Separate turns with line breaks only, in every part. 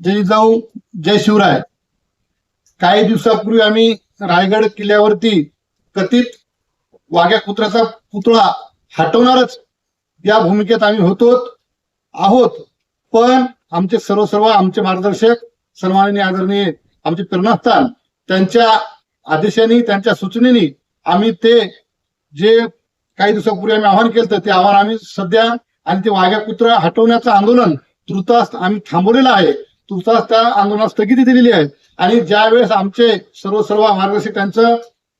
जय जाऊ जय शिवराय. काही दिवसापूर्वी आम्ही रायगड किल्ल्यावरती कथित वाघ्या कुत्र्याचा पुतळा हटवणारच या भूमिकेत आम्ही होतो आहोत. पण आमचे सर्व सर्व आमचे मार्गदर्शक सन्माननीय आदरणीय आमचे प्रेरणास्थान त्यांच्या आदेशाने त्यांच्या सूचनेने आम्ही ते जे काही दिवसापूर्वी आम्ही आवाहन केलं ते आव्हान आम्ही सध्या आणि ते वाघ्या कुत्रा हटवण्याचं आंदोलन तृतास आम्ही थांबवलेलं आहे. तुमचा त्या आंदोलनात स्थगिती दिलेली आहे. आणि ज्यावेळेस आमचे सर्व सर्व मार्गदर्शक त्यांचं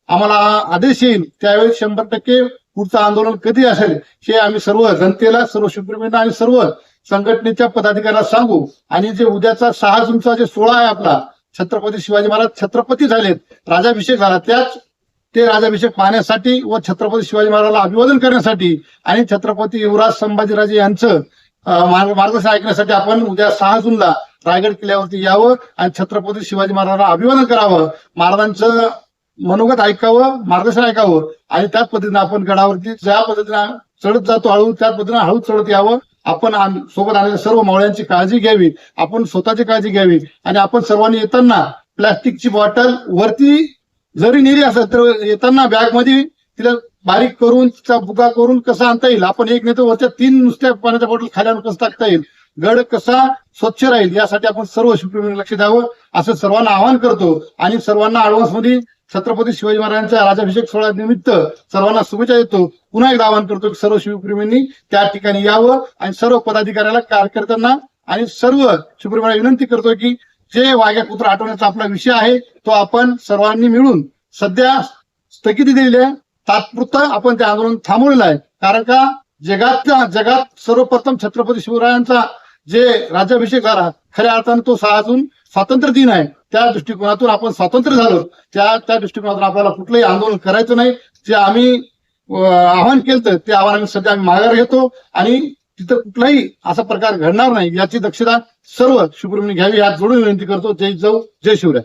आम्हाला आदेश येईल त्यावेळेस शंभर टक्के पुढचं आंदोलन कधी असेल हे आम्ही सर्व जनतेला सर्व शिवप्रेमींना आणि सर्व संघटनेच्या पदाधिकाऱ्याला सांगू. आणि जे उद्याचा सहा जूनचा जे सोहळा आहे आपला छत्रपती शिवाजी महाराज छत्रपती झालेत राजाभिषेक झाला त्याच ते राजाभिषेक पाहण्यासाठी व छत्रपती शिवाजी महाराजाला अभिवादन करण्यासाठी आणि छत्रपती युवराज संभाजीराजे यांचं मार्ग- मार्गदर्शन ऐकण्यासाठी आपण उद्या सहा जूनला रायगड किल्ल्यावरती यावं आणि छत्रपती शिवाजी महाराजांना अभिवादन करावं महाराजांचं मनोगत ऐकावं मार्गदर्शन ऐकावं आणि त्याच पद्धतीने आपण गडावरती ज्या पद्धतीनं चढत जातो हळू त्याच पद्धतीनं हळू चढत यावं. आपण सोबत आलेल्या सर्व मावळ्यांची काळजी घ्यावी. आपण स्वतःची काळजी घ्यावी. आणि आपण सर्वांनी येताना प्लॅस्टिकची बॉटल वरती जरी नेली असेल तर येताना बॅगमध्ये तिला बारीक करून तिचा बुगा करून कसं आणता येईल? आपण एक नेतो वरच्या तीन नुसत्या पाण्याच्या बॉटल खाल्यावर कसं टाकता येईल? गड कसा स्वच्छ राहील यासाठी आपण सर्व शिवप्रेमींनी लक्ष द्यावं असं सर्वांना आवाहन करतो. आणि सर्वांना ऍडव्हान्समध्ये छत्रपती शिवाजी महाराजांच्या राजाभिषेक सोहळ्या निमित्त सर्वांना शुभेच्छा देतो. पुन्हा एकदा आवाहन करतो की सर्व शिवप्रेमींनी त्या ठिकाणी यावं आणि सर्व पदाधिकाऱ्याला कार्यकर्त्यांना आणि सर्व शिवप्रेमीला विनंती करतो की जे वाघ्या कुत्र आठवण्याचा आपला विषय आहे तो आपण सर्वांनी मिळून सध्या स्थगिती दिलेली आहे. तात्पुरतं आपण ते आंदोलन थांबवलेलं आहे. कारण का? जगात जगात सर्वप्रथम छत्रपती शिवरायांचा जे राज्याभिषेक झाला खऱ्या अर्थानं तो सहा जून स्वातंत्र्य दिन आहे. त्या दृष्टिकोनातून आपण स्वातंत्र्य झालो. त्या त्या दृष्टिकोनातून आपल्याला कुठलंही आंदोलन करायचं नाही. जे आम्ही आव्हान केलं ते आव्हान आम्ही सध्या आम्ही माघार घेतो. आणि तिथं कुठलाही असा प्रकार घडणार नाही याची दक्षता सर्व शिवप्रेमींनी घ्यावी यात जोडून विनंती करतो. जय जाऊ जय शिवराय.